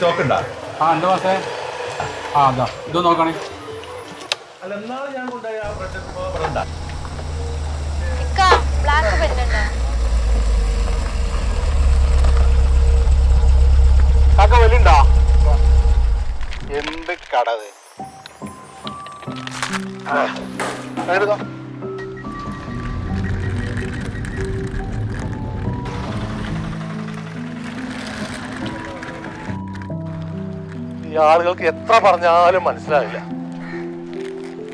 Stock ഉണ്ടാ ആ എന്താ മാസേ ആ അതാ ഇത് നോക്കണേ. അല്ല എന്നാളെ ഞാൻ കൊണ്ടുപോയി ആ ബ്രെഡ് കാക്ക വലിയുണ്ടോ? എന്ത് കടത് എടുത്തോ. ഈ ആളുകൾക്ക് എത്ര പറഞ്ഞാലും മനസ്സിലാവില്ല.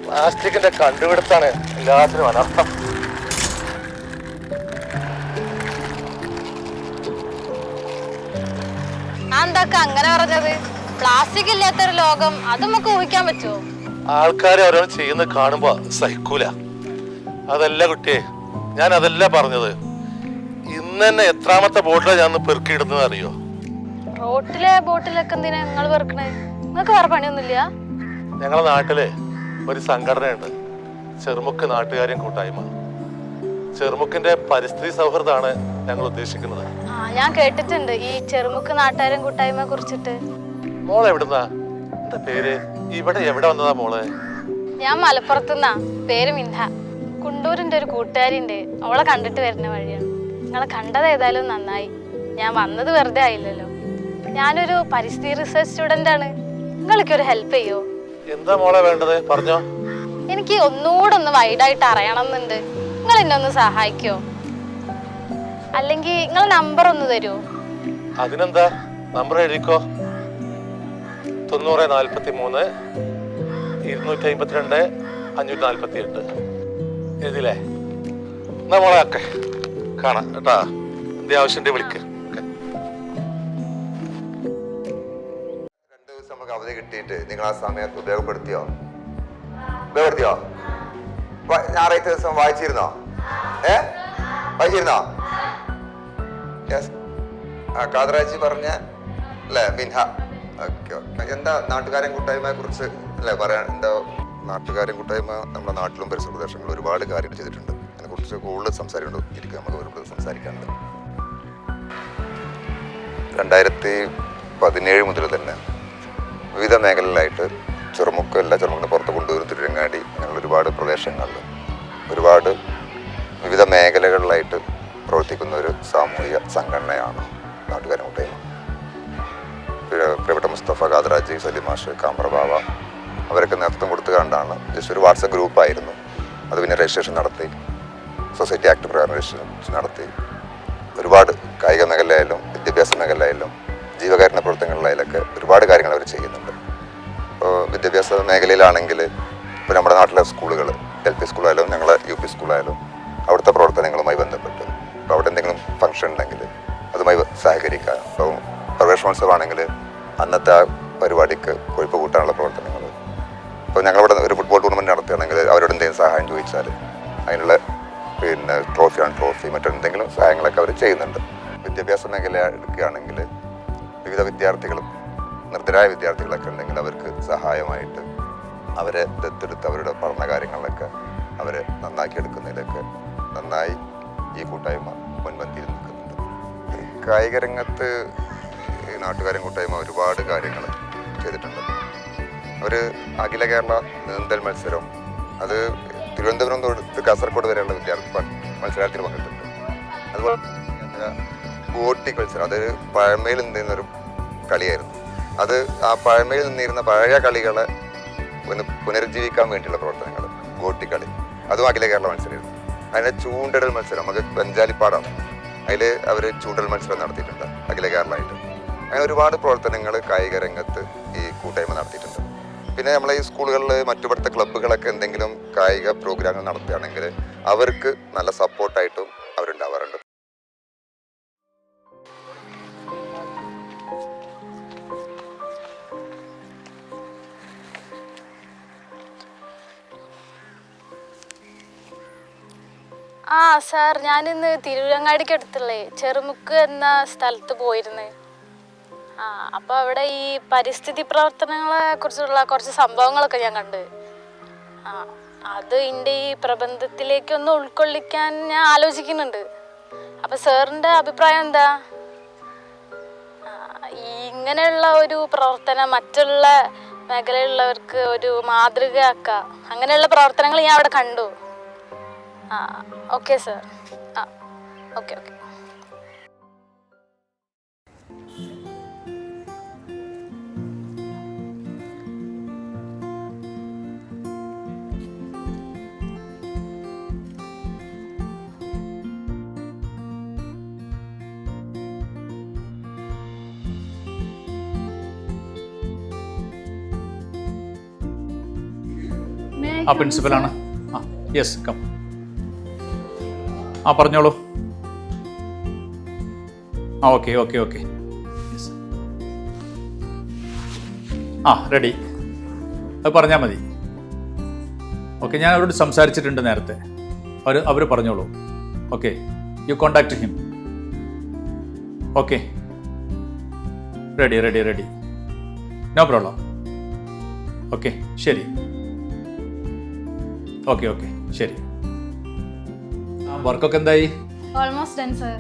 പ്ലാസ്റ്റിക്കിന്റെ കണ്ടുപിടുത്താണ് എല്ലാത്തിനും അനർത്ഥം. ആ അങ്ങനെ പറഞ്ഞത്? പ്ലാസ്റ്റിക് ഇല്ലാത്തൊരു ലോകം അത് നമുക്ക് ഊഹിക്കാൻ പറ്റുമോ? ആൾക്കാരെ ഓരോന്ന് ചെയ്യുന്ന കാണുമ്പോ സഹിക്കൂല. അതല്ല കുട്ടിയെ ഞാൻ അതല്ല പറഞ്ഞത്. ഇന്ന് തന്നെ എത്രാമത്തെ ബോട്ടിലാണ് ഞാൻ പെറുക്കിയിടുന്നത് അറിയോ? റോട്ടിലെ ബോട്ടിലൊക്കെ എന്തിനാ നിങ്ങൾ വെറുക്കണേ? നിങ്ങൾക്ക് വേറെ പണിയൊന്നുമില്ല? ഞങ്ങളെ നാട്ടിൽ ഒരു സംഘടനയുണ്ട്. ചെറുമുക്ക് നാട്ടുകാരും കൂട്ടായ്മ. ചെറുമുക്കിന്റെ പരിസ്ഥിതി സൗഹൃദമാണ് ഞങ്ങൾ ഉദ്ദേശിക്കുന്നത്. ആ ഞാൻ കേട്ടിട്ടുണ്ട്. ഈ ചെറുമുക്ക് നാട്ടുകാരും കൂട്ടായ്മയെ കുറിച്ചിട്ട്. മോൾ എവിടുന്നാ? എന്താ പേര്? ഇവിടെ എവിടെ വന്നതാ മോളെ? ഞാൻ മലപ്പുറത്തുനിന്നാ പേര് മിൻഹ. കുണ്ടൂരിന്റെ ഒരു കൂട്ടുകാരിണ്ട് അവളെ കണ്ടിട്ട് വരുന്ന വഴിയാണ്. നിങ്ങളെ കണ്ടത് ഏതായാലും നന്നായി. ഞാൻ വന്നത് വെറുതെ ആയില്ലല്ലോ. ഞാനൊരു പരിസ്ഥിതി റിസർച്ച് സ്റ്റുഡന്റ് ആണ്. നിങ്ങൾക്ക് ഒരു ഹെൽപ്പ് ചെയ്യോ? എന്താ മോളെ വേണ്ടത്? പറഞ്ഞോ. എനിക്ക് ഒന്നുകൂടെ ഒന്ന് വൈഡായിട്ട് അറിയണം എന്നുണ്ട് നിങ്ങൾ എന്നെ ഒന്ന് സഹായിക്കോ? അല്ലെങ്കിൽ നിങ്ങൾ നമ്പർ ഒന്ന് തരുമോ അതിനെന്താ? നമ്പർ എഴുതിക്കോ. തൊണ്ണൂറ് നാൽപ്പത്തി മൂന്ന് ഇരുന്നൂറ്റി അമ്പത്തിരണ്ട് അഞ്ഞൂറ്റി നാൽപ്പത്തി എട്ട് എഴുതില്ലേ? എന്നാ മോളെ കാണാം. കേട്ടാ. എന്ത് ആവശ്യം വിളിക്ക്. അവധി കിട്ടിയിട്ട് നിങ്ങൾ ആ സമയത്ത് ഉപയോഗപ്പെടുത്തിയോ? ഉപയോഗപ്പെടുത്തിയോ? ഞായറാഴ്ച ദിവസം വായിച്ചിരുന്നോ? ഏ? വായിച്ചിരുന്നോ? യെസ് പറഞ്ഞ അല്ലേ മിൻഹ. Okay okay. എന്താ നാട്ടുകാരൻ കൂട്ടായ്മയെ കുറിച്ച് അല്ലേ പറയാൻ എന്താ നാട്ടുകാരൻ കൂട്ടായ്മ നമ്മുടെ നാട്ടിലും പരിസര പ്രദേശങ്ങളിലും ഒരുപാട് കാര്യങ്ങൾ ചെയ്തിട്ടുണ്ട്. അതിനെക്കുറിച്ച് കൂടുതൽ സംസാരിക്കേണ്ട ഇരിക്കും. നമുക്ക് ഒരുപാട് സംസാരിക്കാനുണ്ട്. രണ്ടായിരത്തി പതിനേഴ് മുതൽ തന്നെ വിവിധ മേഖലകളിലായിട്ട് ചെറുമുക്ക് എല്ലാ ചെറുമുക്കിന് പുറത്ത് കൊണ്ടുവരും. തിരുരങ്ങാടി അങ്ങനെ ഒരുപാട് പ്രദേശങ്ങളിൽ ഒരുപാട് വിവിധ മേഖലകളിലായിട്ട് പ്രവർത്തിക്കുന്ന ഒരു സാമൂഹിക സംഘടനയാണ് പ്രിയ- പ്രിയപ്പെട്ട മുസ്തഫ ഖാദറാജി സലിമാഷ് കാമ്രബാവ അവരൊക്കെ നേതൃത്വം കൊടുത്തുകൊണ്ടാണ് ജസ്റ്റ് ഒരു വാട്സപ്പ് ഗ്രൂപ്പായിരുന്നു അത് പിന്നെ രജിസ്ട്രേഷൻ നടത്തി സൊസൈറ്റി ആക്ട് പ്രകാരം രജിസ്ട്രേഷൻ നടത്തി. ഒരുപാട് കായിക മേഖലയായാലും വിദ്യാഭ്യാസ മേഖലയിലും മേഖലയിലാണെങ്കിൽ ഇപ്പോൾ നമ്മുടെ നാട്ടിലെ സ്കൂളുകൾ എൽ പി സ്കൂളായാലും ഞങ്ങളെ യു പി സ്കൂളായാലും അവിടുത്തെ പ്രവർത്തനങ്ങളുമായി ബന്ധപ്പെട്ട് ഇപ്പോൾ അവിടെ എന്തെങ്കിലും ഫംഗ്ഷൻ ഉണ്ടെങ്കിൽ അതുമായി സഹകരിക്കുക. ഇപ്പോൾ പ്രവേശനോത്സവമാണെങ്കിൽ അന്നത്തെ ആ പരിപാടിക്ക് കൊഴുപ്പ് കൂട്ടാനുള്ള പ്രവർത്തനങ്ങൾ. ഇപ്പോൾ ഞങ്ങളിവിടെ ഒരു ഫുട്ബോൾ ടൂർണമെന്റ് നടത്തുകയാണെങ്കിൽ അവരോട് എന്തെങ്കിലും സഹായം ചോദിച്ചാൽ അതിനുള്ള പിന്നെ ട്രോഫിയാണ് ട്രോഫി മറ്റെന്തെങ്കിലും സഹായങ്ങളൊക്കെ അവർ ചെയ്യുന്നുണ്ട്. വിദ്യാഭ്യാസ മേഖല എടുക്കുകയാണെങ്കിൽ വിവിധ വിദ്യാർത്ഥികളും നിർദ്ധരായ വിദ്യാർത്ഥികളൊക്കെ ഉണ്ടെങ്കിൽ അവർക്ക് സഹായമായിട്ട് അവരെ ദത്തെടുത്ത് അവരുടെ പഠന കാര്യങ്ങളിലൊക്കെ അവരെ നന്നാക്കി എടുക്കുന്നതിലൊക്കെ നന്നായി ഈ കൂട്ടായ്മ മുൻപന്തിയിൽ നിൽക്കുന്നുണ്ട്. കായിക രംഗത്ത് നാട്ടുകാരും കൂട്ടായ്മ ഒരുപാട് കാര്യങ്ങൾ ചെയ്തിട്ടുണ്ട്. അവർ അഖില കേരള നീന്തൽ മത്സരം അത് തിരുവനന്തപുരം തൊട്ട് കാസർഗോഡ് വരെയുള്ള വിദ്യാർത്ഥി മത്സരത്തിൽ പങ്കെടുത്തിട്ടുണ്ട്. അതുപോലെ ഗോട്ടി മത്സരം അതൊരു പഴമയിൽ നിന്നിരുന്ന ഒരു കളിയായിരുന്നു. അത് ആ പഴമയിൽ നിന്നിരുന്ന പഴയ കളികളെ പുനരുജ്ജീവിക്കാൻ വേണ്ടിയുള്ള പ്രവർത്തനങ്ങൾ ഗോട്ടിക്കളി അതും അഖില കേരള മത്സരമായിരുന്നു. അതിന് ചൂണ്ടൽ മത്സരം നമുക്ക് പഞ്ചാലിപ്പാടാണ്. അതിൽ അവർ ചൂണ്ടൽ മത്സരം നടത്തിയിട്ടുണ്ട് അഖില കേരളമായിട്ട് അങ്ങനെ ഒരുപാട് പ്രവർത്തനങ്ങൾ കായിക രംഗത്ത് ഈ കൂട്ടായ്മ നടത്തിയിട്ടുണ്ട്. പിന്നെ നമ്മളെ ഈ സ്കൂളുകളിൽ മറ്റുപടുത്ത ക്ലബ്ബുകളൊക്കെ എന്തെങ്കിലും കായിക പ്രോഗ്രാമുകൾ നടത്തുകയാണെങ്കിൽ അവർക്ക് നല്ല സപ്പോർട്ടായിട്ടും ആ സാർ ഞാനിന്ന് തിരൂരങ്ങാടിക്ക് അടുത്തുള്ളേ ചെറുമുക്ക് എന്ന സ്ഥലത്ത് പോയിരുന്നു. ആ അപ്പോൾ അവിടെ ഈ പരിസ്ഥിതി പ്രവർത്തനങ്ങളെ കുറിച്ചുള്ള കുറച്ച് സംഭവങ്ങളൊക്കെ ഞാൻ കണ്ട്. ആ അത് എന്റെ ഈ പ്രബന്ധത്തിലേക്കൊന്ന് ഉൾക്കൊള്ളിക്കാൻ ഞാൻ ആലോചിക്കുന്നുണ്ട്. അപ്പോൾ സാറിന്റെ അഭിപ്രായം എന്താ? ഇങ്ങനെയുള്ള ഒരു പ്രവർത്തനം മറ്റുള്ള മേഖലയിലുള്ളവർക്ക് ഒരു മാതൃകയാക്കുക അങ്ങനെയുള്ള പ്രവർത്തനങ്ങൾ ഞാൻ അവിടെ കണ്ടു. ആ ഓക്കെ സർ. ആ ഓക്കെ ഓക്കെ. ആ പ്രിൻസിപ്പലാണ് ആ യെസ് കം ആ പറഞ്ഞോളൂ. ആ ഓക്കെ ഓക്കെ ഓക്കെ. ആ റെഡി. അത് പറഞ്ഞാൽ മതി. ഓക്കെ ഞാൻ അവരോട് സംസാരിച്ചിട്ടുണ്ട് നേരത്തെ. അവർ അവർ പറഞ്ഞോളൂ. Okay you contact him okay. Ready ready ready. No problem. Okay ശരി. ഓക്കെ ഓക്കെ ശരി. വർക്കൊക്കെ എന്തായി? ഓൾമോസ്റ്റ് ഡൺ സർ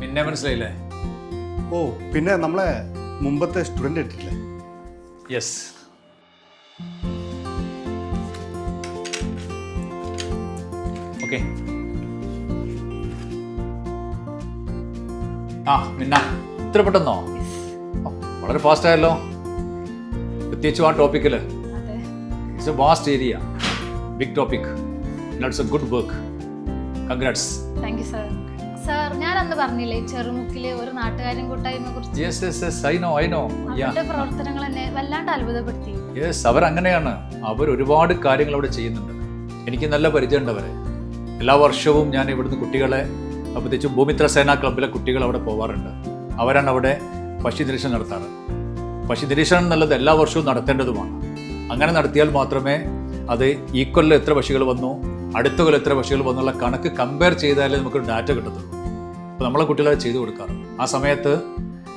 പിന്നെ മനസ്സിലായില്ലേ? ഓ പിന്നെ നമ്മളെ മുമ്പത്തെ സ്റ്റുഡന്റ് ഇട്ടില്ലേ യെസ് ഓക്കെ ആ മിന്ന. ഇത്ര പെട്ടെന്നോ? ഓ, വളരെ ഫാസ്റ്റ് ആയല്ലോ. പ്രത്യേകിച്ചും ആ ടോപ്പിക്കിൽ it's a vast area big topic it's a good work congrats thank you sir sir ഞാൻ അന്ന് പറഞ്ഞില്ലേ ചെറുമുക്കിലെ ഒരു നാട്ടുകാരൻ കൂട്ടായ്മയെ കുറിച്ച്? Yes yes yes I know I know അവരുടെ പ്രവർത്തനങ്ങൾ എന്നെ വല്ലാണ്ട് അത്ഭുതപ്പെടുത്തി. യെസ് അവരങ്ങനെയാണ് അവർ ഒരുപാട് കാര്യങ്ങൾ അവിടെ ചെയ്യുന്നുണ്ട്. എനിക്ക് നല്ല പരിചയമുണ്ട് അവരെ. എല്ലാ വർഷവും ഞാൻ ഇവിടുന്ന് കുട്ടികളെ പ്രത്യേകിച്ച് ഭൂമിത്ര സേനാ ക്ലബിലെ കുട്ടികൾ അവിടെ പോവാറുണ്ട്. അവരാണ് അവിടെ പശു നിരീക്ഷണം നടത്താറ്. പശു നിരീക്ഷണം എന്നുള്ളത് എല്ലാ വർഷവും നടത്തേണ്ടതുമാണ്. അങ്ങനെ നടത്തിയാൽ മാത്രമേ അത് ഈ കൊല്ലം എത്ര പക്ഷികൾ വന്നു അടുത്ത കൊല്ലം എത്ര പക്ഷികൾ വന്നുള്ള കണക്ക് കമ്പയർ ചെയ്താലേ നമുക്കൊരു ഡാറ്റ കിട്ടത്തുള്ളൂ. അപ്പോൾ നമ്മളെ കുട്ടികളെ ചെയ്തു കൊടുക്കാറ്. ആ സമയത്ത്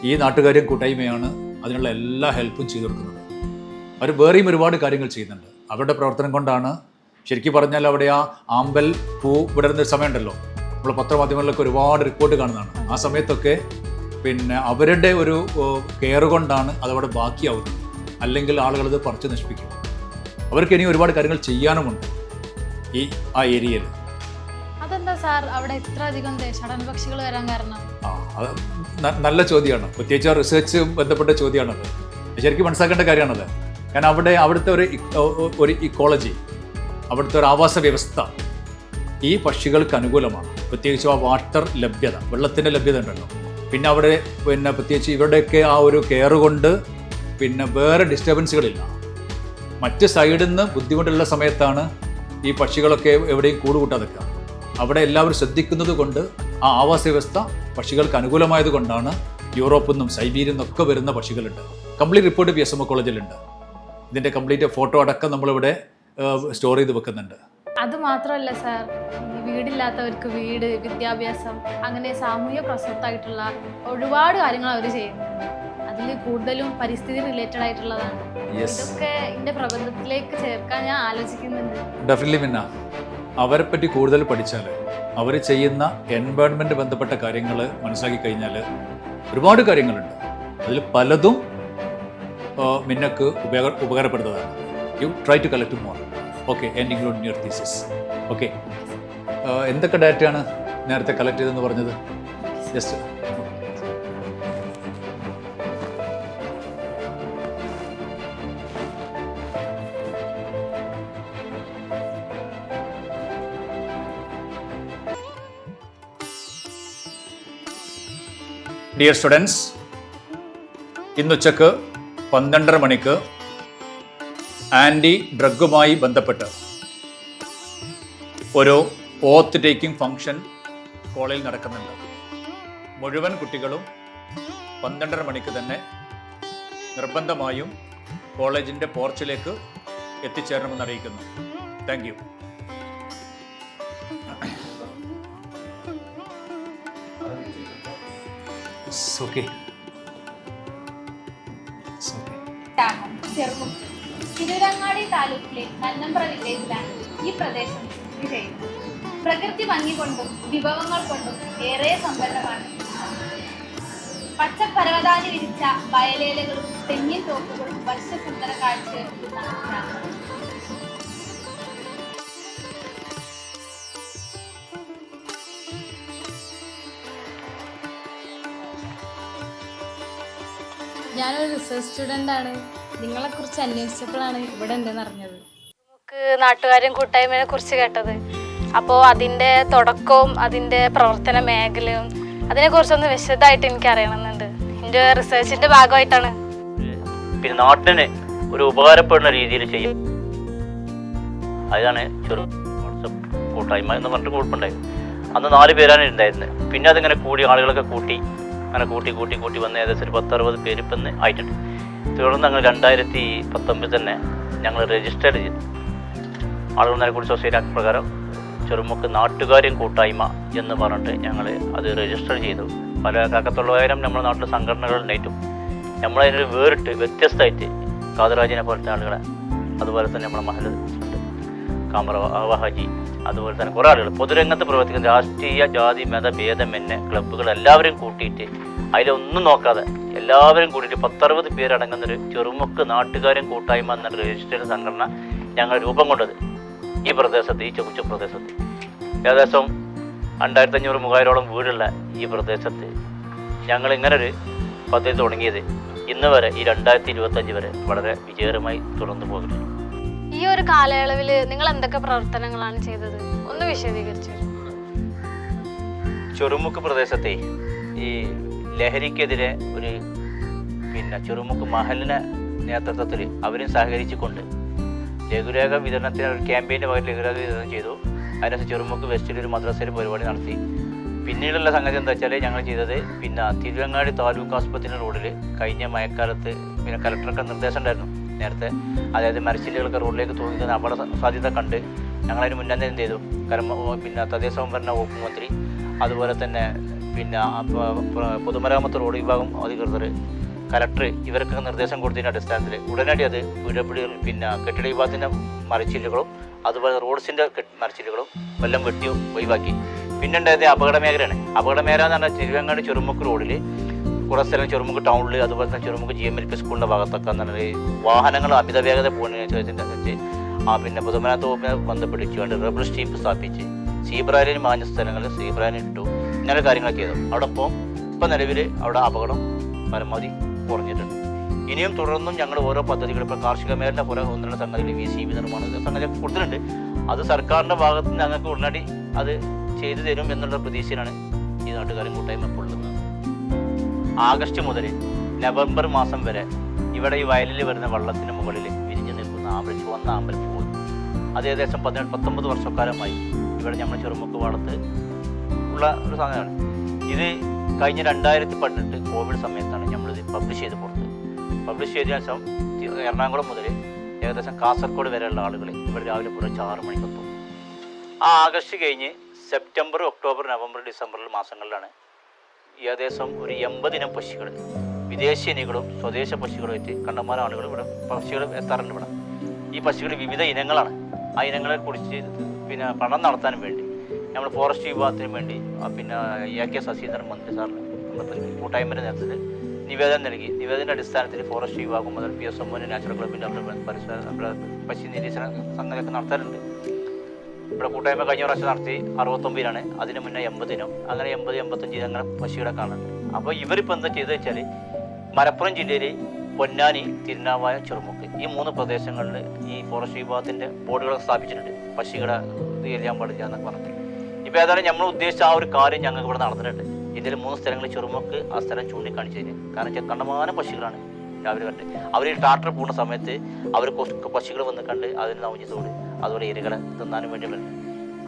ഈ നാട്ടുകാരും കൂട്ടായ്മയാണ് അതിനുള്ള എല്ലാ ഹെൽപ്പും ചെയ്തു കൊടുക്കുന്നത്. അവർ വേറെയും ഒരുപാട് കാര്യങ്ങൾ ചെയ്യുന്നുണ്ട്. അവരുടെ പ്രവർത്തനം കൊണ്ടാണ് ശരിക്കും പറഞ്ഞാൽ അവിടെ ആ ആമ്പൽ പൂ വിടരുന്ന സമയമുണ്ടല്ലോ. നമ്മൾ പത്രമാധ്യമങ്ങളിലൊക്കെ ഒരുപാട് റിപ്പോർട്ട് കാണുന്നതാണ്. ആ സമയത്തൊക്കെ പിന്നെ അവരുടെ ഒരു കെയർ കൊണ്ടാണ് അതവിടെ ബാക്കിയാവുന്നത്. അല്ലെങ്കിൽ ആളുകൾ അത് പറിച്ച് നശിപ്പിക്കും. അവർക്ക് ഇനി ഒരുപാട് കാര്യങ്ങൾ ചെയ്യാനുമുണ്ട് ഈ ആ ഏരിയയിൽ. അതെന്താ സാർ? അവിടെ ഇത്ര അധികം ദേശാടന പക്ഷികൾ വരാൻ കാരണം? ആ അത് നല്ല ചോദ്യമാണ്. പ്രത്യേകിച്ച് ആ റിസർച്ച് ബന്ധപ്പെട്ട ചോദ്യമാണത്. ശരിക്കും മനസ്സിലാക്കേണ്ട കാര്യമാണത്. കാരണം അവിടെ അവിടുത്തെ ഒരു ഒരു ഇക്കോളജി അവിടുത്തെ ഒരു ആവാസ വ്യവസ്ഥ ഈ പക്ഷികൾക്ക് അനുകൂലമാണ്. പ്രത്യേകിച്ച് ആ വാട്ടർ ലഭ്യത വെള്ളത്തിന്റെ ലഭ്യത ഉണ്ടല്ലോ. പിന്നെ അവിടെ പിന്നെ പ്രത്യേകിച്ച് ഇവരുടെയൊക്കെ ആ ഒരു കെയർ കൊണ്ട് പിന്നെ വേറെ ഡിസ്റ്റർബൻസുകളില്ല മറ്റ് സൈഡിൽ നിന്ന് ബുദ്ധിമുട്ടുള്ള സമയത്താണ് ഈ പക്ഷികളൊക്കെ എവിടെയും നിൽക്കുക. അവിടെ എല്ലാവരും ശ്രദ്ധിക്കുന്നത് കൊണ്ട് ആ ആവാസ വ്യവസ്ഥ പക്ഷികൾക്ക് അനുകൂലമായത് കൊണ്ടാണ് യൂറോപ്പിൽ നിന്നും സൈബീരിയിൽ നിന്നൊക്കെ വരുന്ന പക്ഷികളുണ്ട്. Complete report P S M കോളേജിലുണ്ട് ഇതിന്റെ കംപ്ലീറ്റ് ഫോട്ടോ അടക്കം നമ്മളിവിടെ സ്റ്റോർ ചെയ്ത് വെക്കുന്നുണ്ട്. അത് മാത്രമല്ല സാർ വീടില്ലാത്തവർക്ക് വീട് വിദ്യാഭ്യാസം അങ്ങനെ സാമൂഹ്യ പ്രസക്തമായിട്ടുള്ള ഒരുപാട് കാര്യങ്ങൾ അവർ ചെയ്യുന്നുണ്ട്. അതിൽ കൂടുതലും പരിസ്ഥിതി റിലേറ്റഡ് ആയിട്ടുള്ളതാണ്. ഇതൊക്കെ എന്റെ പ്രബന്ധത്തിലേക്ക് ചേർക്കാൻ ഞാൻ ആലോചിക്കുന്നുണ്ട്. ഡെഫിനറ്റ്ലി പിന്നെ അവരെ പറ്റി കൂടുതൽ പഠിച്ചാൽ അവർ ചെയ്യുന്ന എൻവയോൺമെന്റ് ബന്ധപ്പെട്ട കാര്യങ്ങൾ മനസ്സിലാക്കി കഴിഞ്ഞാൽ ഒരുപാട് കാര്യങ്ങളുണ്ട്. അതിൽ പലതും മിന്നക്ക് ഉപയോഗ ഉപകാരപ്പെടുന്നതാണ്. You try to collect more okay and include your thesis okay എന്തൊക്കെ ഡാറ്റയാണ് നേരത്തെ കളക്ട് ചെയ്തെന്ന് പറഞ്ഞത്? ജസ്റ്റ് ഡിയർ സ്റ്റുഡൻസ് ഇന്നുച്ചക്ക് പന്ത്രണ്ടര മണിക്ക് ആന്റി ഡ്രഗുമായി ബന്ധപ്പെട്ട് ഒരു ഓത്ത് ടേക്കിംഗ് ഫംഗ്ഷൻ കോളേജിൽ നടക്കുന്നുണ്ട്. മുഴുവൻ കുട്ടികളും പന്ത്രണ്ടര മണിക്ക് തന്നെ നിർബന്ധമായും കോളേജിന്റെ പോർച്ചിലേക്ക് എത്തിച്ചേരണമെന്ന് അറിയിക്കുന്നു. Thank you okay. It's okay. Cherumukku Tirurangadi താലൂക്കിലെ നന്നമ്പ്ര വില്ലേജിലാണ് ഈ പ്രദേശം സ്ഥിതി ചെയ്യുന്നത് പ്രകൃതി ഭംഗി കൊണ്ടും വിഭവങ്ങൾ കൊണ്ടും ഏറെ സമ്പന്നമാണ് പച്ചപ്പരവതാനി വിരിച്ച വയലേലകളും തെങ്ങിൻ തോപ്പുകളും വശ്യസുന്ദര കാഴ്ചയൊരുക്കുന്ന ഞാനൊരു റിസർച്ച് സ്റ്റുഡന്റ് ആണ്. നിങ്ങളെക്കുറിച്ച് അന്വേഷിച്ചപ്പോഴാണ് ഇവിടെ ഉണ്ടെന്ന് അറിഞ്ഞത്. നമുക്ക് നാട്ടുകാരും കൂട്ടായ്മയെ കുറിച്ച് കേട്ടത്. അപ്പോൾ അതിന്റെ തുടക്കവും അതിന്റെ പ്രവർത്തന മേഖലയും അതിനെക്കുറിച്ചൊന്ന് വിശദമായിട്ട് എനിക്ക് അറിയണമെന്നുണ്ട്. എന്റെ റിസർച്ചിന്റെ ഭാഗമായിട്ടാണ്. പിന്നെ നാട്ടിന് ഒരു ഉപകാരപ്പെടുന്ന രീതിയിൽ ചെയ്യും. അതാണ് ചെറു വാട്സപ്പ് കൂട്ടായ്മ എന്ന് പറഞ്ഞിട്ട് കുഴപ്പമുണ്ടായി അന്ന് നാല് പേരാണ് ഉണ്ടായിരുന്നത്. പിന്നെ അതിങ്ങനെ കൂടി ആളുകളൊക്കെ കൂട്ടി അങ്ങനെ കൂട്ടി കൂട്ടി കൂട്ടി വന്ന് ഏകദേശം ഒരു പത്തറുപത് പേര് ഇപ്പം ആയിട്ടുണ്ട്. തുടർന്ന് ഞങ്ങൾ രണ്ടായിരത്തി പത്തൊമ്പതിൽ തന്നെ ഞങ്ങൾ രജിസ്റ്റർ ചെയ്തു. കൂടി സൊസൈറ്റി ആക്ട് പ്രകാരം ചെറുമുക്ക് നാട്ടുകാരും കൂട്ടായ്മ എന്ന് പറഞ്ഞിട്ട് ഞങ്ങൾ അത് രജിസ്റ്റർ ചെയ്തു. പല കക്കത്തുള്ളവരും നമ്മുടെ നാട്ടിലെ സംഘടനകൾ ഉണ്ടായിട്ടും നമ്മളതിനൊരു വേറിട്ട് വ്യത്യസ്തമായിട്ട് കാതരാജിനെ പോലത്തെ ആളുകളെ അതുപോലെ തന്നെ നമ്മുടെ മഹൽ ഉണ്ട്. കാമറ ആവാഹാജി അതുപോലെ തന്നെ കുറേ ആളുകൾ പൊതുരംഗത്ത് പ്രവർത്തിക്കുന്ന രാഷ്ട്രീയ ജാതി മത ഭേദമെന്നെ ക്ലബ്ബുകൾ എല്ലാവരും കൂട്ടിയിട്ട് അതിലൊന്നും നോക്കാതെ എല്ലാവരും കൂട്ടിയിട്ട് പത്തറുപത് പേരടങ്ങുന്നൊരു ചെറുമുക്ക് നാട്ടുകാരും കൂട്ടായ്മ എന്നൊരു രജിസ്റ്റേഡ് സംഘടന ഞങ്ങൾ രൂപം കൊണ്ടത് ഈ പ്രദേശത്ത് ഈ ചെറുച്ചു പ്രദേശത്ത്. ഏകദേശം രണ്ടായിരത്തി അഞ്ഞൂറ് മൂവായിരോളം വീടുള്ള ഈ പ്രദേശത്ത് ഞങ്ങൾ ഇങ്ങനൊരു പദ്ധതി തുടങ്ങിയത് ഇന്ന് വരെ ഈ രണ്ടായിരത്തി ഇരുപത്തഞ്ച് വരെ വളരെ വിജയകരമായി തുടർന്നു പോകുന്നു ഈ ഒരു കാലയളവിൽ നിങ്ങൾ എന്തൊക്കെ പ്രവർത്തനങ്ങളാണ് ചെയ്തത്? ഒന്ന് വിശദീകരിച്ചു? ചെറുമുക്ക് പ്രദേശത്തെ ഈ ലഹരിക്കെതിരെ ഒരു പിന്നെ ചെറുമുക്ക് മഹലിനെ നേതൃത്വത്തിൽ അവരും സഹകരിച്ചുകൊണ്ട് ലഘുരേഖ വിതരണത്തിന് ഒരു ക്യാമ്പയിന്റെ ഭാഗത്ത് ലഘുരേഖ വിതരണം ചെയ്തു. അതിനകത്ത് ചെറുമുക്ക് വെസ്റ്റിൽ ഒരു മദ്രസയിൽ പരിപാടി നടത്തി. പിന്നീടുള്ള സംഗതി എന്താ വെച്ചാൽ ഞങ്ങൾ ചെയ്തത് പിന്നെ തിരുവങ്ങാടി താലൂക്ക് ആസ്പത്രി റോഡിൽ കഴിഞ്ഞ മഴക്കാലത്ത് പിന്നെ കലക്ടർക്ക് നിർദ്ദേശം ഉണ്ടായിരുന്നു. നേരത്തെ. അതായത് മരച്ചില്ലുകളൊക്കെ റോഡിലേക്ക് തോന്നിയത് അപകട സാധ്യത കണ്ട് ഞങ്ങളതിന് മുന്നേ എന്ത് ചെയ്തു? കർമ്മ പിന്നെ തദ്ദേശ സ്വയംഭരണ വകുപ്പ് മന്ത്രി അതുപോലെ തന്നെ പിന്നെ പൊതുമരാമത്ത് റോഡ് വിഭാഗം അധികൃതർ കലക്ടർ ഇവർക്ക് നിർദ്ദേശം കൊടുത്തതിന്റെ അടിസ്ഥാനത്തിൽ ഉടനടി അത് വീടപ്പിടി പിന്നെ കെട്ടിട വിഭാഗത്തിന്റെ മരച്ചില്ലുകളും അതുപോലെ റോഡ്സിന്റെ മരച്ചില്ലുകളും എല്ലാം വെട്ടി ഒഴിവാക്കി. പിന്നെ ഉണ്ടായത് അപകട മേഖലയാണ്. അപകട മേഖല എന്ന് പറഞ്ഞാൽ തിരുവങ്ങാട് ചെറുമുക്ക് റോഡിൽ കുറേ സ്ഥലം ചെറുമുക്ക് ടൗണിൽ അതുപോലെ തന്നെ Cherumukku G M L P സ്കൂളിന്റെ ഭാഗത്തൊക്കെ എന്ന് പറഞ്ഞാൽ വാഹനങ്ങൾ അമിത വേഗത പോകുന്നതിനനുസരിച്ച് ആ പിന്നെ പൊതുമരാമത്ത് വകുപ്പിനെ വേണ്ടി റബ്ബർ സ്റ്റീപ്പ് സ്ഥാപിച്ച് സീബ്രാലിന് മാഞ്ഞ സ്ഥലങ്ങളിൽ സീബ്രാലിന് ഇട്ടു. ഇങ്ങനെ കാര്യങ്ങളൊക്കെ ചെയ്തു. അവിടെ ഇപ്പോൾ ഇപ്പം നിലവിൽ അവിടെ അപകടം പരമാവധി കുറഞ്ഞിട്ടുണ്ട്. ഇനിയും തുടർന്നും ഞങ്ങൾ ഓരോ പദ്ധതികൾ ഇപ്പോൾ കാർഷിക മേഖലയുടെ കുറേ ഒന്ന് രണ്ട് സംഗതികൾ വി സി ബി നിർമ്മാണം സംഗതിയൊക്കെ കൊടുത്തിട്ടുണ്ട്. അത് സർക്കാരിന്റെ ഭാഗത്ത് ഞങ്ങൾക്ക് ഉടനടി അത് ചെയ്തു തരും എന്നുള്ള പ്രതീക്ഷയിലാണ് ഈ നാട്ടുകാരും കൂട്ടായ്മ ഇപ്പോൾ ഉള്ളത്. ആഗസ്റ്റ് മുതൽ നവംബർ മാസം വരെ ഇവിടെ ഈ വയലിൽ വരുന്ന വെള്ളത്തിന് മുകളിൽ വിരിഞ്ഞു നിൽക്കുന്ന ആമ്പൽ ചുവന്ന ആമ്പൽ പൂവ്. അത് ഏകദേശം പതിനെട്ട് പത്തൊമ്പത് വർഷക്കാലമായി ഇവിടെ നമ്മൾ ചെറുമുക്ക് വളർത്ത് ഉള്ള ഒരു സാധനമാണ്. ഇത് കഴിഞ്ഞ രണ്ടായിരത്തി പതിനെട്ട് കോവിഡ് സമയത്താണ് നമ്മളിത് പബ്ലിഷ് ചെയ്ത് പുറത്ത് പബ്ലിഷ് ചെയ്ത ശേഷം എറണാകുളം മുതൽ ഏകദേശം കാസർഗോഡ് വരെയുള്ള ആളുകൾ ഇവിടെ രാവിലെ പുറത്ത് ആറ് മണിക്കെത്തും ആ ആഗസ്റ്റ് കഴിഞ്ഞ് സെപ്റ്റംബർ ഒക്ടോബർ നവംബർ ഡിസംബർ മാസങ്ങളിലാണ് ഏകദേശം ഒരു എൺപതിനം പക്ഷികൾ. വിദേശിനികളും സ്വദേശ പക്ഷികളുമായിട്ട് കണ്ടമാനം ആളുകൾ ഇവിടെ പക്ഷികൾ എത്താറുണ്ട് ഇവിടെ. ഈ പക്ഷികൾ വിവിധ ഇനങ്ങളാണ്. ആ ഇനങ്ങളെ കുറിച്ച് പിന്നെ പഠനം നടത്താനും വേണ്ടി നമ്മൾ ഫോറസ്റ്റ് വിഭാഗത്തിന് വേണ്ടി പിന്നെ എ കെ ശശീന്ദ്രൻ മന്ത്രി സാറിന് കൂട്ടായ്മയുടെ നേതൃത്വത്തിൽ നിവേദനം നൽകി. നിവേദനത്തിന്റെ അടിസ്ഥാനത്തിൽ ഫോറസ്റ്റ് വിഭാഗം മുതൽ പി എസ് എം നാച്ചുറൽ ക്ലബിന്റെ പരിസര നമ്മുടെ പക്ഷി നിരീക്ഷണ സംഗതിയൊക്കെ നടത്താറുണ്ട്. ഇവിടെ കൂട്ടായ്മ കഴിഞ്ഞ പ്രാവശ്യം നടത്തി അറുപത്തൊമ്പതിനാണ് അതിന് മുന്നേ എൺപതിനും അങ്ങനെ എൺപത് എൺപത്തഞ്ച് അങ്ങനെ പശുവിടെ കാണുന്നുണ്ട്. അപ്പോൾ ഇവരിപ്പോൾ എന്താ ചെയ്തത് വെച്ചാൽ മലപ്പുറം ജില്ലയിൽ പൊന്നാനി തിരുനാവായ ചെറുമുക്ക് ഈ മൂന്ന് പ്രദേശങ്ങളിൽ ഈ ഫോറസ്റ്റ് വിഭാഗത്തിന്റെ ബോർഡുകളൊക്കെ സ്ഥാപിച്ചിട്ടുണ്ട്. പക്ഷികളെ ഇത് ചെയ്യാൻ പാടില്ല എന്നൊക്കെ പറഞ്ഞിട്ട്. ഇപ്പോൾ ഏതായാലും നമ്മൾ ഉദ്ദേശിച്ച ആ ഒരു കാര്യം ഞങ്ങൾക്ക് ഇവിടെ നടന്നിട്ടുണ്ട്. ഇതിൽ മൂന്ന് സ്ഥലങ്ങളിൽ ചെറുമുക്ക് ആ സ്ഥലം ചൂണ്ടിക്കാണിച്ചതിന്. കാരണം വെച്ചാൽ കണ്ടമാനം പക്ഷികളാണ് രാവിലെ കണ്ട് അവർ ട്രാക്ടർ പോകുന്ന സമയത്ത് അവർ പശുക്കൾ വന്ന് കണ്ട് അതിന് നവഞ്ഞതോട് അതുപോലെ ഇരകളെ തിന്നാനും വേണ്ടി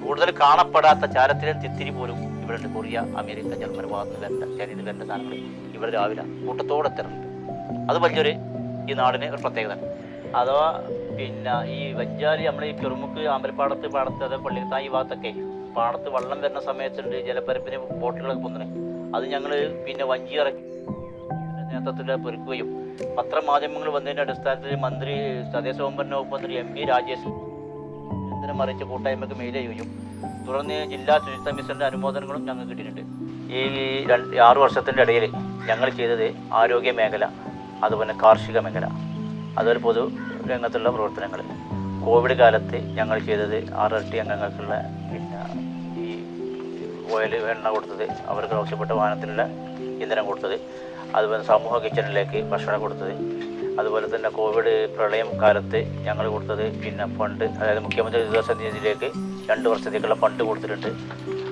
കൂടുതൽ കാണപ്പെടാത്ത ചാരത്തിലും തിത്തിരി പോലും ഇവരുടെ കൊറിയ അമേരിക്ക ജർമ്മനി ഭാഗത്ത് വരേണ്ട ചൈനയിൽ വരേണ്ട സാധനങ്ങൾ ഇവിടെ രാവിലെ കൂട്ടത്തോടെ എത്തറുണ്ട് അത് വലിയൊരു ഈ നാടിന് ഒരു പ്രത്യേകത അഥവാ പിന്നെ ഈ വഞ്ചാലി നമ്മൾ ഈ ചെറുമുക്ക് അമ്പലപ്പാടത്ത് പാടത്ത് അത് പള്ളി തായി ഭാഗത്തൊക്കെ പാടത്ത് വെള്ളം വരുന്ന സമയത്തുണ്ട് ജലപ്പരപ്പിന് ബോട്ടുകളൊക്കെ പൊന്നണേ അത് ഞങ്ങൾ പിന്നെ വഞ്ചി ഇറക്കി നേതൃത്വത്തിൽ പൊരുക്കുകയും പത്രമാധ്യമങ്ങൾ വന്നതിന്റെ അടിസ്ഥാനത്തിൽ മന്ത്രി തദ്ദേശ സ്വയംഭരണ വകുപ്പ് മന്ത്രി എം പി രാജേഷ് വിവരം അറിയിച്ച കൂട്ടായ്മക്ക് മെയിൽ ചെയ്യുകയും തുടർന്ന് ജില്ലാ ശുചിത്വ മിഷന്റെ അനുമോദനങ്ങളും ഞങ്ങൾ കിട്ടിയിട്ടുണ്ട്. ഈ രണ്ട് ആറു വർഷത്തിന്റെ ഇടയിൽ ഞങ്ങൾ ചെയ്തത് ആരോഗ്യ മേഖല അതുപോലെ കാർഷിക മേഖല അതുപോലെ പൊതു രംഗത്തുള്ള പ്രവർത്തനങ്ങൾ. കോവിഡ് കാലത്ത് ഞങ്ങൾ ചെയ്തത് ആറരട്ടി അംഗങ്ങൾക്കുള്ള പിന്നെ ഈ ഓയിൽ എണ്ണ കൊടുത്തത് അവർക്ക് ആവശ്യപ്പെട്ട വാഹനത്തിനുള്ള ഇന്ധനം കൊടുത്തത് അതുപോലെ സമൂഹ കിച്ചണിലേക്ക് ഭക്ഷണം കൊടുത്തത് അതുപോലെ തന്നെ കോവിഡ് പ്രളയം കാലത്ത് ഞങ്ങൾ കൊടുത്തത് പിന്നെ ഫണ്ട് അതായത് മുഖ്യമന്ത്രി ദുരിതാശ്വാസ നിധിയിലേക്ക് രണ്ട് വർഷത്തേക്കുള്ള ഫണ്ട് കൊടുത്തിട്ടുണ്ട്.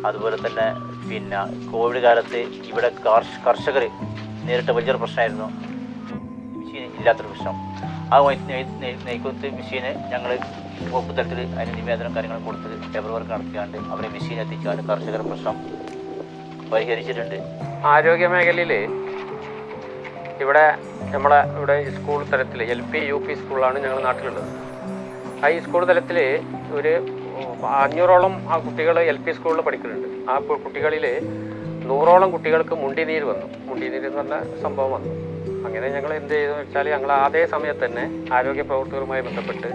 അതുപോലെ തന്നെ പിന്നെ കോവിഡ് കാലത്ത് ഇവിടെ കാർഷ കർഷകർ നേരിട്ട വലിയൊരു പ്രശ്നമായിരുന്നു. മെഷീൻ ഇല്ലാത്തൊരു പ്രശ്നം. ആ നെയ്ക്കുത്ത് നെയ്- നെയ്- മെഷീന് ഞങ്ങൾ വകുപ്പ് തലത്തിൽ അതിന് നിവേദനം കാര്യങ്ങൾ കൊടുത്ത് ലേബർ വർക്ക് നടത്തിയാണ്ട് അവരെ മെഷീൻ എത്തിച്ചാണ്ട് കർഷകരുടെ പ്രശ്നം പരിഹരിച്ചിട്ടുണ്ട്. ആരോഗ്യ മേഖലയിൽ ഇവിടെ നമ്മളെ ഇവിടെ സ്കൂൾ തലത്തിൽ എൽ പി യു പി സ്കൂളാണ് ഞങ്ങൾ നാട്ടിലുള്ളത്. ആ സ്കൂൾ തലത്തിൽ ഒരു അഞ്ഞൂറോളം ആ കുട്ടികൾ എൽ പി സ്കൂളിൽ പഠിക്കുന്നുണ്ട്. ആ കുട്ടികളിൽ നൂറോളം കുട്ടികൾക്ക് മുണ്ടിനീര് വന്നു. മുണ്ടിനീര് എന്ന് പറഞ്ഞ സംഭവം വന്നു. അങ്ങനെ ഞങ്ങൾ എന്ത് ചെയ്തു വെച്ചാൽ ഞങ്ങൾ അതേ സമയത്ത് തന്നെ ആരോഗ്യ പ്രവർത്തകരുമായി ബന്ധപ്പെട്ട്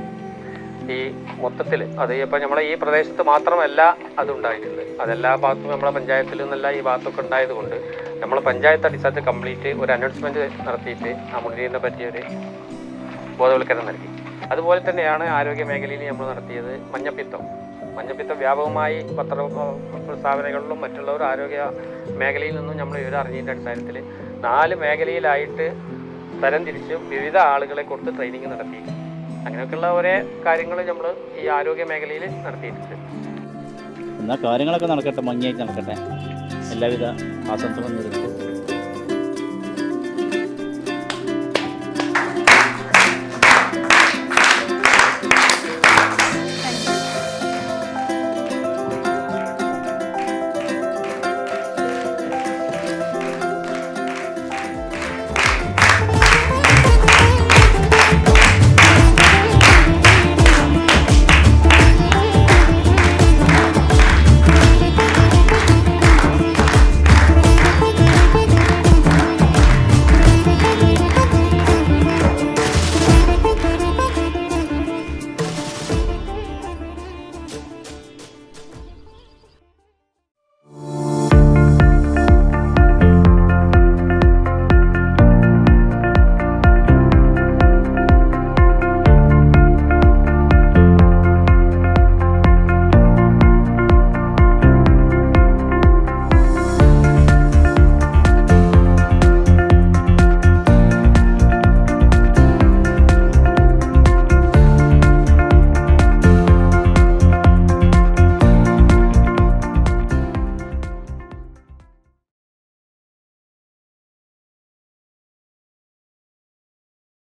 ഈ മൊത്തത്തിൽ അത് ഇപ്പം നമ്മളെ ഈ പ്രദേശത്ത് മാത്രമല്ല അതുണ്ടായിട്ടുണ്ട് അതെല്ലാ ഭാഗത്തും നമ്മളെ പഞ്ചായത്തിൽ നിന്നല്ല ഈ ഭാഗത്തൊക്കെ ഉണ്ടായതുകൊണ്ട് നമ്മൾ പഞ്ചായത്ത് അടിസ്ഥാനത്തിൽ കംപ്ലീറ്റ് ഒരു അനൗൺസ്മെന്റ് നടത്തിയിട്ട് മുന്നീരിനെ പറ്റിയൊരു ബോധവൽക്കരണം നൽകി. അതുപോലെ തന്നെയാണ് ആരോഗ്യ മേഖലയിൽ നമ്മൾ നടത്തിയത് മഞ്ഞപ്പിത്തം. മഞ്ഞപ്പിത്തം വ്യാപകമായി പത്ര സ്ഥാപനങ്ങളിലും മറ്റുള്ളവർ ആരോഗ്യ മേഖലയിൽ നിന്നും നമ്മൾ വിവരം അറിഞ്ഞതിന്റെ അടിസ്ഥാനത്തിൽ. നാല് മേഖലയിലായിട്ട് തരംതിരിച്ച് വിവിധ ആളുകളെ കൊടുത്ത് ട്രെയിനിങ് നടത്തി അങ്ങനെയൊക്കെയുള്ള ഒരേ കാര്യങ്ങൾ നമ്മൾ ഈ ആരോഗ്യ മേഖലയിൽ നടത്തിയിട്ടുണ്ട്. എന്നാൽ കാര്യങ്ങളൊക്കെ നടക്കട്ടെ ഭംഗിയായിട്ട് നടക്കട്ടെ. എല്ലാവിധ ആശംസകളും